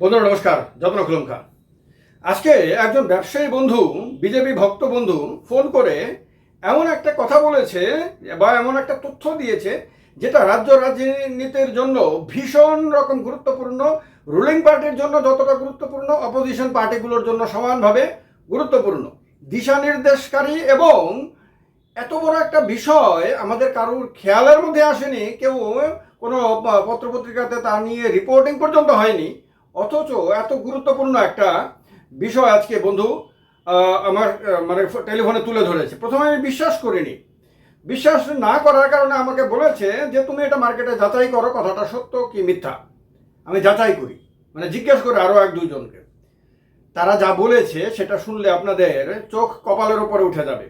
বন্ধুরা, নমস্কার। যত্ন খুলুম আজকে একজন ব্যবসায়ী বন্ধু, বিজেপি ভক্ত বন্ধু, ফোন করে এমন একটা কথা বলেছে বা এমন একটা তথ্য দিয়েছে যেটা রাজ্য রাজনীতির জন্য ভীষণ রকম গুরুত্বপূর্ণ রুলিং পার্টির জন্য যতটা গুরুত্বপূর্ণ অপোজিশন পার্টিগুলোর জন্য সমানভাবে গুরুত্বপূর্ণ। দিশা নির্দেশকারী এবং এত বড় একটা বিষয় আমাদের কারুর খেয়ালের মধ্যে আসেনি, কেউ কোনো পত্রপত্রিকাতে তা নিয়ে রিপোর্টিং পর্যন্ত হয়নি। অথচ এত গুরুত্বপূর্ণ একটা বিষয় আজকে বন্ধু আমার মানে টেলিফোনে তুলে ধরেছে। প্রথমে আমি বিশ্বাস করিনি। বিশ্বাস না করার কারণে আমাকে বলেছে যে, তুমি এটা মার্কেটে যাচাই করো, কথাটা সত্য কি মিথ্যা? আমি যাচাই করি। মানে জিজ্ঞেস করে আরও এক দুইজনকে। তারা যা বলেছে, সেটা শুনলে আপনাদের চোখ কপালের উপরে উঠে যাবে।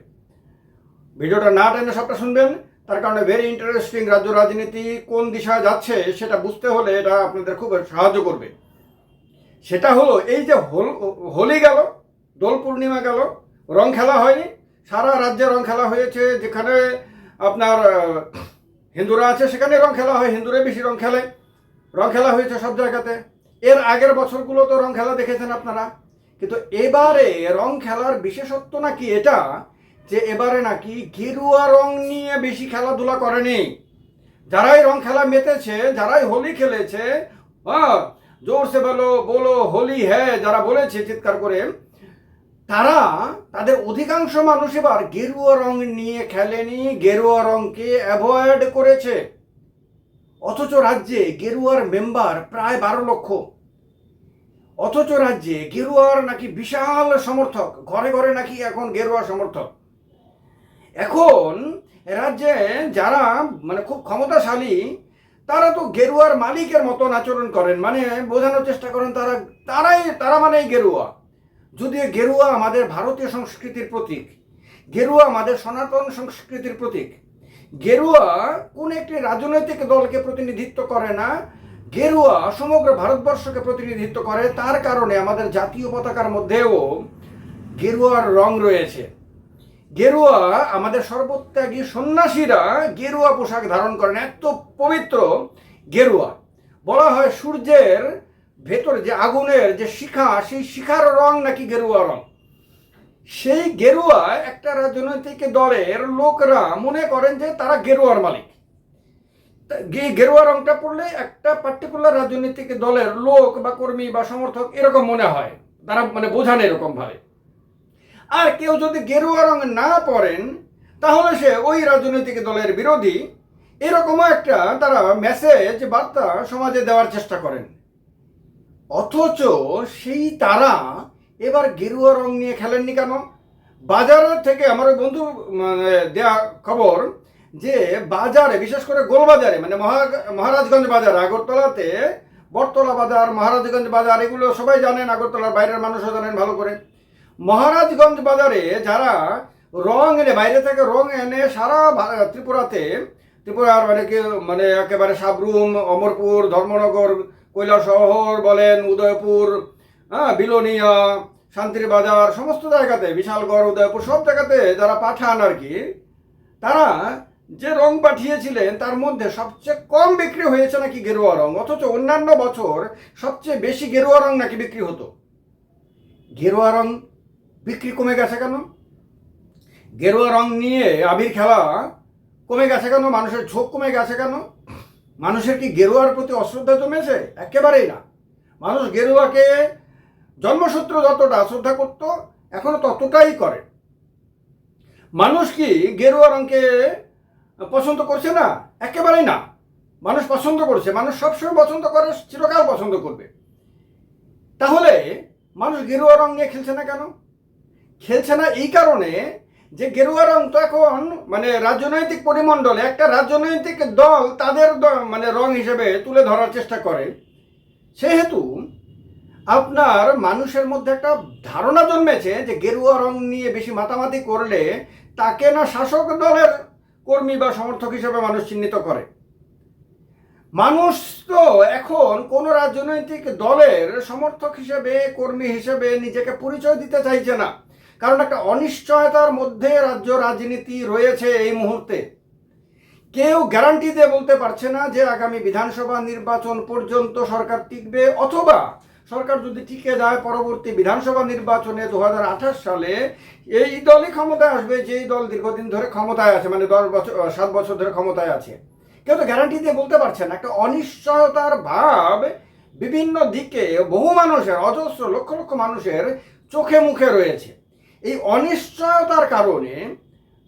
ভিডিওটা না টেনে সবটা শুনবেন। তার কারণে ভেরি ইন্টারেস্টিং রাজ্য রাজনীতি কোন দিশায় যাচ্ছে, সেটা বুঝতে হলে এটা আপনাদের খুব সাহায্য করবে। সেটা হলো এই যে হোল, হোলি গেল, দোল পূর্ণিমা গেল, রং খেলা হয়নি। সারা রাজ্যে রং খেলা হয়েছে, যেখানে আপনার হিন্দুরা আছে সেখানে রং খেলা হয়, হিন্দুরা বেশি রং খেলে। রং খেলা হয়েছে সব জায়গাতে। এর আগের বছরগুলো তো রং খেলা দেখেছেন আপনারা। কিন্তু এবারে রং খেলার বিশেষত্ব নাকি এটা, যে এবারে নাকি গেরুয়া রং নিয়ে বেশি খেলাধুলা করেনি। যারাই রং খেলা মেতেছে, যারাই হোলি খেলেছে হ্যাঁ জোরসে বলো বলো, হোলি হ্যাঁ যারা বলেছে চিৎকার করে, তারা, তাদের অধিকাংশ মানুষ এবার গেরুয়া রং নিয়ে খেলেনি, গেরুয়া রংকে অ্যাভয়েড করেছে। অথচ রাজ্যে গেরুয়ার মেম্বার প্রায় বারো লক্ষ। অথচ রাজ্যে গেরুয়ার নাকি বিশাল সমর্থক, ঘরে ঘরে নাকি এখন গেরুয়া সমর্থক। এখন রাজ্যে যারা মানে খুব ক্ষমতাশালী তারা তো গেরুয়ার মালিকের মতন আচরণ করেন মানে বোঝানোর চেষ্টা করেন তারা, তারাই, তারা মানেই গেরুয়া। যদিও গেরুয়া আমাদের ভারতীয় সংস্কৃতির প্রতীক, গেরুয়া আমাদের সনাতন সংস্কৃতির প্রতীক, গেরুয়া কোন একটি রাজনৈতিক দলকে প্রতিনিধিত্ব করে না, গেরুয়া সমগ্র ভারতবর্ষকে প্রতিনিধিত্ব করে, তার কারণে আমাদের জাতীয় পতাকার মধ্যেও গেরুয়ার রং রয়েছে। গেরুয়া, আমাদের সর্বত্যাগী সন্ন্যাসীরা গেরুয়া পোশাক ধারণ করেন, এত পবিত্র গেরুয়া। বলা হয় সূর্যের ভেতরে যে আগুনের যে শিখা, সেই শিখার রং নাকি গেরুয়া রং? সেই গেরুয়া একটা রাজনৈতিক দলের লোকরা মনে করেন যে তারা গেরুয়ার মালিক। গেরুয়া রংটা পড়লে একটা পার্টিকুলার রাজনৈতিক দলের লোক বা কর্মী বা সমর্থক এরকম মনে হয়। তারা মানে বোঝান এরকম ভাবে আর কেউ যদি গেরুয়া রং না পরেন, তাহলে সে ওই রাজনৈতিক দলের বিরোধী। এরকমও একটা তারা মেসেজ বার্তা সমাজে দেওয়ার চেষ্টা করেন। অথচ সেই তারা এবার গেরুয়া রং নিয়ে খেলেননি কেন? বাজারের থেকে আমার ওই বন্ধু মানে দেয়া খবর যে বাজারে, বিশেষ করে গোলবাজারে মানে মহা- মহারাজগঞ্জ বাজার, আগরতলাতে, বটতলা বাজার, মহারাজগঞ্জ বাজার, এগুলো সবাই জানেন, আগরতলার বাইরের মানুষও জানেন ভালো করে। মহারাজগঞ্জ বাজারে যারা রং এনে, বাইরে থেকে রং এনে সারা ত্রিপুরাতে, ত্রিপুরার মানে কি মানে একেবারে সাবরুম, অমরপুর, ধর্মনগর কৈলাসহর বলেন, উদয়পুর হ্যাঁ বিলোনিয়া শান্তির বাজার সমস্ত জায়গাতে, বিশালগড়, উদয়পুর, সব জায়গাতে যারা পাঠান আর কি, তারা যে রং পাঠিয়েছিলেন তার মধ্যে সবচেয়ে কম বিক্রি হয়েছে নাকি গেরুয়া রং? অথচ অন্যান্য বছর সবচেয়ে বেশি গেরুয়া রং নাকি বিক্রি হতো? গেরুয়া রং বিক্রি কমে গেছে কেন? গেরুয়া রং নিয়ে আবির খেলা কমে গেছে কেন? মানুষের ঝোঁক কমে গেছে কেন? মানুষের কি গেরুয়ার প্রতি অশ্রদ্ধা জমেছে? একেবারেই না। মানুষ গেরুয়াকে জন্মসূত্র যতটা শ্রদ্ধা করত, এখনও ততটাই করে। মানুষ কি গেরুয়া রঙকে পছন্দ করছে না? একেবারেই না। মানুষ পছন্দ করছে। মানুষ সবসময় পছন্দ করে, চিরকাল পছন্দ করবে। তাহলে মানুষ গেরুয়া রং নিয়ে খেলছে না কেন? খেলছে না এই কারণে যে গেরুয়া রং তো এখন মানে রাজনৈতিক পরিমণ্ডলে একটা রাজনৈতিক দল তাদের মানে রং হিসেবে তুলে ধরার চেষ্টা করে। সেহেতু আপনার মানুষের মধ্যে একটা ধারণা জন্মেছে যে গেরুয়া রং নিয়ে বেশি মাতামাতি করলে তাকে না শাসক দলের কর্মী বা সমর্থক হিসেবে মানুষ চিহ্নিত করে। মানুষ তো এখন কোন রাজনৈতিক দলের সমর্থক হিসেবে, কর্মী হিসেবে নিজেকে পরিচয় দিতে চাইছে না। কারণ একটা অনিশ্চয়তার মধ্যে রাজ্য রাজনীতি রয়েছে এই মুহূর্তে। কেউ গ্যারান্টি দিয়ে বলতে পারছে না যে আগামী বিধানসভা নির্বাচন পর্যন্ত সরকার টিকবে, অথবা সরকার যদি টিকে যায় পরবর্তী বিধানসভা নির্বাচনে দু হাজার আঠাশ সালে এই দলই ক্ষমতায় আসবে, যেই দল দীর্ঘদিন ধরে ক্ষমতায় আছে মানে দশ বছর সাত বছর ধরে ক্ষমতায় আছে। কেউ তো গ্যারান্টি দিয়ে বলতে পারছে না। একটা অনিশ্চয়তার ভাব বিভিন্ন দিকে বহু মানুষের, অজস্র লক্ষ লক্ষ মানুষের চোখে মুখে রয়েছে। এই অনিশ্চয়তার কারণে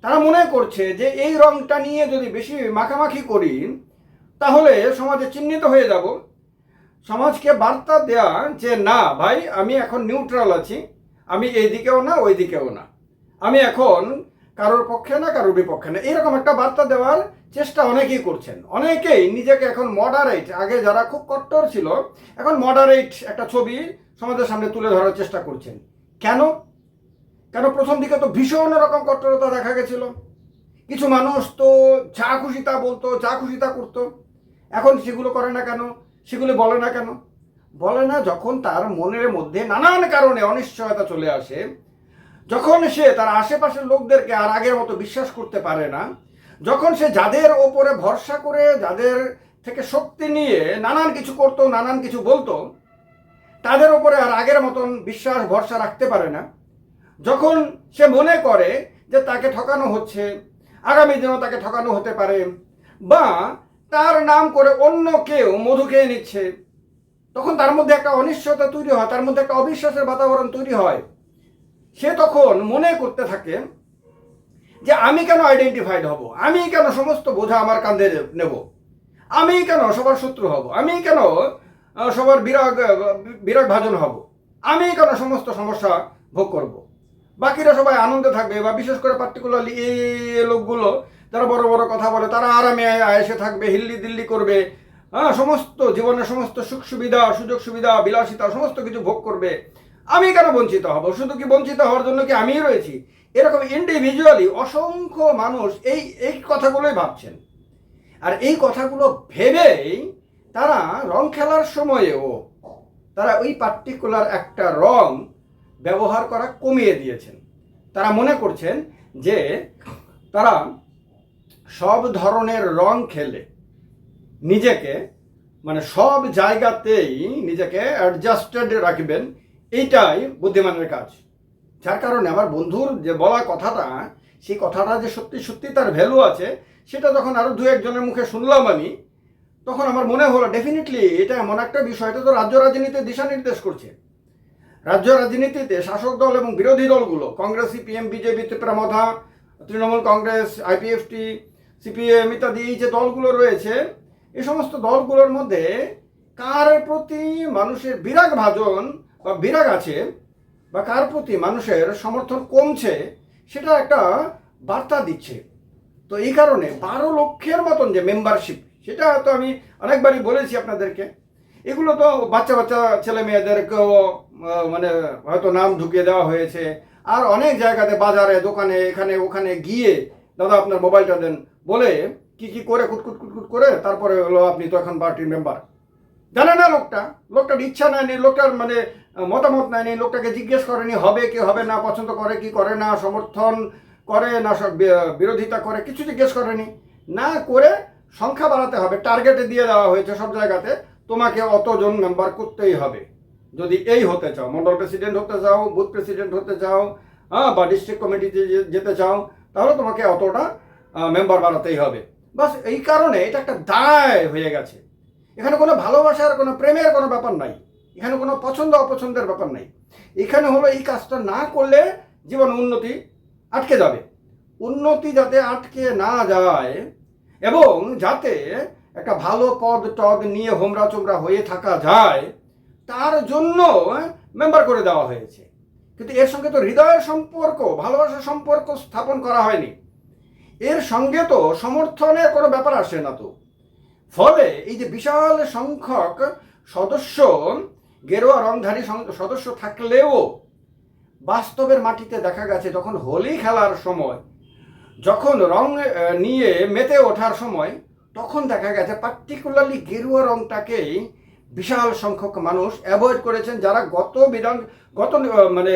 তারা মনে করছে যে এই রংটা নিয়ে যদি বেশি মাখামাখি করি, তাহলে সমাজে চিহ্নিত হয়ে যাব। সমাজকে বার্তা দেয়া যে, না ভাই, আমি এখন নিউট্রাল আছি। আমি এই দিকেও না, ওই দিকেও না। আমি এখন কারোর পক্ষে না, কারোর বিপক্ষে না। এরকম একটা বার্তা দেওয়ার চেষ্টা অনেকেই করছেন। অনেকেই নিজেকে এখন মডারেট আগে যারা খুব কট্টর ছিল, এখন মডারেট একটা ছবি সমাজের সামনে তুলে ধরার চেষ্টা করছেন। কেন? কেন প্রথম দিকে তো ভীষণ রকম কট্টরতা দেখা গেছিল। কিছু মানুষ তো যা খুশি তা বলতো, যা খুশি তা করতো। এখন সেগুলো করে না কেন? সেগুলো বলে না কেন? বলে না যখন তার মনের মধ্যে নানান কারণে অনিশ্চয়তা চলে আসে, যখন সে তার আশেপাশের লোকদেরকে আর আগের মতো বিশ্বাস করতে পারে না, যখন সে যাদের ওপরে ভরসা করে, যাদের থেকে শক্তি নিয়ে নানান কিছু করতো, নানান কিছু বলতো, তাদের ওপরে আর আগের মতন বিশ্বাস, ভরসা রাখতে পারে না। যখন সে মনে করে যে তাকে ঠকানো হচ্ছে, আগামী দিনেও তাকে ঠকানো হতে পারে, বা তার নাম করে অন্য কেউ মধু খেয়ে নিচ্ছে, তখন তার মধ্যে একটা অনিশ্চয়তা তৈরি হয়, তার মধ্যে একটা অবিশ্বাসের বাতাবরণ তৈরি হয়। সে তখন মনে করতে থাকে যে আমি কেন আইডেন্টিফাইড হব? আমি কেন সমস্ত বোঝা আমার কাঁধে নেব? আমি কেন সবার শত্রু হব? আমি কেন সবার বিরাগ বিরাগ ভাজন হব? আমি কেন সমস্ত সমস্যা ভোগ করব? বাকিরা সবাই আনন্দে থাকবে। বা বিশেষ করে পার্টিকুলারলি এই লোকগুলো, যারা বড় বড় কথা বলে, তারা আরামে আয়েসে থাকবে, হিল্লি দিল্লি করবে হ্যাঁ সমস্ত জীবনের সমস্ত সুখ সুবিধা, সুযোগ সুবিধা, বিলাসিতা, সমস্ত কিছু ভোগ করবে। আমি কেন বঞ্চিত হব? শুধু কি বঞ্চিত হওয়ার জন্য কি আমিই রয়েছি? এরকম ইন্ডিভিজুয়ালি অসংখ্য মানুষ এই এই কথাগুলোই ভাবছেন। আর এই কথাগুলো ভেবেই তারা রং খেলার সময়েও তারা ওই পার্টিকুলার একটা রং ব্যবহার করা কমিয়ে দিয়েছেন। তারা মনে করছেন যে তারা সব ধরনের রং খেলে নিজেকে মানে সব জায়গাতেই নিজেকে অ্যাডজাস্টেড রাখবেন, এইটাই বুদ্ধিমানের কাজ। যার কারণে আমার বন্ধুর যে বলা কথাটা, সেই কথাটা যে সত্যি সত্যি তার ভ্যালু আছে, সেটা যখন আরও দু একজনের মুখে শুনলাম আমি, তখন আমার মনে হলো ডেফিনেটলি এটা এমন একটা বিষয়, এটা তো রাজ্য রাজনীতিতে দিশা নির্দেশ করছে। রাজ্য রাজনীতিতে শাসক দল এবং বিরোধী দলগুলো, কংগ্রেস সিপিএম বিজেপি ত্রিপুরামধা তৃণমূল কংগ্রেস, আইপিএফটি, সিপিএম ইত্যাদি, এই যে দলগুলো রয়েছে, এই সমস্ত দলগুলোর মধ্যে কার প্রতি মানুষের বিরাগ ভাজন বা বিরাগ আছে বা কার প্রতি মানুষের সমর্থন কমছে, সেটা একটা বার্তা দিচ্ছে। তো এই কারণে বারো লক্ষের মতন যে মেম্বারশিপ সেটা তো আমি অনেকবারই বলেছি আপনাদেরকে। এগুলো তো বাচ্চা বাচ্চা ছেলে মেয়েদেরকেও মানে হয়তো নাম ঢুকিয়ে দেওয়া হয়েছে। আর অনেক জায়গাতে বাজারে, দোকানে, এখানে, ওখানে গিয়ে, দাদা আপনার মোবাইলটা দেন। বলে কি কি করে কুটকুট কুটকুট করে, তারপরে হলো আপনি তো এখন পার্টির মেম্বার। জানে না লোকটা, লোকটার ইচ্ছা নেয়নি লোকটার মানে মতামত নেয়নি লোকটাকে জিজ্ঞেস করেনি হবে কি হবে না, পছন্দ করে কি করে না, সমর্থন করে না সব বিরোধিতা করে, কিছু জিজ্ঞেস করেনি। না করে সংখ্যা বাড়াতে হবে, টার্গেটে দিয়ে দেওয়া হয়েছে সব জায়গাতে। তোমাকে অতজন মেম্বার করতেই হবে। যদি এই হতে চাও, মন্ডল প্রেসিডেন্ট হতে চাও বুথ প্রেসিডেন্ট হতে চাও হ্যাঁ বা ডিস্ট্রিক্ট কমিটিতে যেতে চাও, তাহলে তোমাকে অতটা মেম্বার বানাতেই হবে। বাস এই কারণে এটা একটা দায় হয়ে গেছে। এখানে কোনো ভালোবাসার, কোনো প্রেমের কোনো ব্যাপার নাই। এখানে কোনো পছন্দ, অপছন্দের ব্যাপার নাই। এখানে হলো এই কাজটা না করলে জীবন উন্নতি আটকে যাবে। উন্নতি যাতে আটকে না যায়, এবং যাতে একটা ভালো পদ টদ নিয়ে হোমরা চোমরা হয়ে থাকা যায়, তার জন্য মেম্বার করে দেওয়া হয়েছে। কিন্তু এর সঙ্গে তো হৃদয়ের সম্পর্ক, ভালোবাসার সম্পর্ক স্থাপন করা হয়নি। এর সঙ্গে তো সমর্থনের কোনো ব্যাপার আসে না তো। ফলে এই যে বিশাল সংখ্যক সদস্য, গেরুয়া রংধারী সদস্য থাকলেও বাস্তবের মাটিতে দেখা গেছে যখন হোলি খেলার সময়, যখন রং নিয়ে মেতে ওঠার সময় তখন দেখা গেছে পার্টিকুলারলি গেরুয়া রংটাকেই বিশাল সংখ্যক মানুষ অ্যাভয়েড করেছেন যারা গত বিধান, গত মানে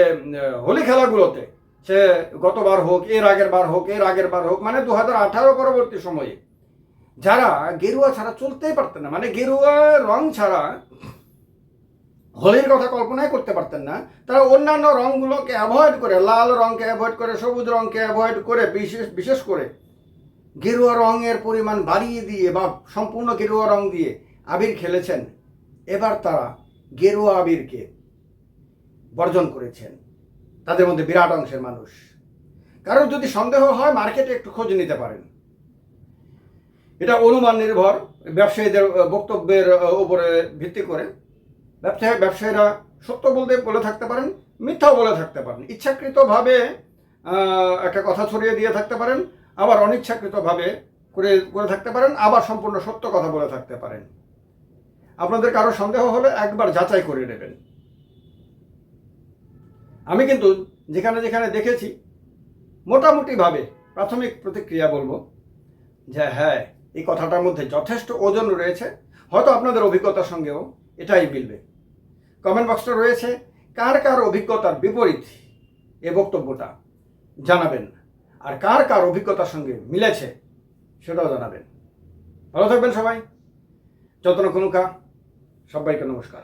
হোলি খেলাগুলোতে, সে গতবার হোক, এর আগের বার হোক, এর আগের বার হোক মানে দু হাজার আঠারো পরবর্তী সময়ে, যারা গেরুয়া ছাড়া চলতেই পারতেন না মানে গেরুয়া রং ছাড়া হোলির কথা কল্পনাই করতে পারতেন না, তারা অন্যান্য রঙগুলোকে অ্যাভয়েড করে, লাল রঙকে অ্যাভয়েড করে, সবুজ রঙকে অ্যাভয়েড করে, বিশেষ বিশেষ করে গেরুয়া রঙের পরিমাণ বাড়িয়ে দিয়ে বা সম্পূর্ণ গেরুয়া রং দিয়ে আবির খেলেছেন, এবার তারা গেরুয়া আবিরকে বর্জন করেছেন। তাদের মধ্যে বিরাট অংশের মানুষ। কারোর যদি সন্দেহ হয়, মার্কেটে একটু খোঁজ নিতে পারেন। এটা অনুমান নির্ভর ব্যবসায়ীদের বক্তব্যের উপরে ভিত্তি করে। ব্যবসায়ী, ব্যবসায়ীরা সত্য বলতে বলে থাকতে পারেন, মিথ্যাও বলে থাকতে পারেন। ইচ্ছাকৃতভাবে একটা কথা ছড়িয়ে দিয়ে থাকতে পারেন। আবার অনিচ্ছাকৃতভাবে করে করে থাকতে পারেন, আবার সম্পূর্ণ সত্য কথা বলে থাকতে পারেন। আপনাদের কারও সন্দেহ হলে একবার যাচাই করে নেবেন। আমি কিন্তু যেখানে যেখানে দেখেছি, মোটামুটিভাবে প্রাথমিক প্রতিক্রিয়া বলব যে হ্যাঁ এই কথাটার মধ্যে যথেষ্ট ওজন রয়েছে। হয়তো আপনাদের অভিজ্ঞতার সঙ্গেও এটাই মিলবে। কমেন্ট বক্সটা রয়েছে, কার কার অভিজ্ঞতার বিপরীত এ বক্তব্যটা জানাবেন। আর কার কার অভিজ্ঞতার সঙ্গে মিলেছে সেটাও জানাবেন। ভালো থাকবেন সবাই। যত্ন কুনুকা সবাইকে নমস্কার।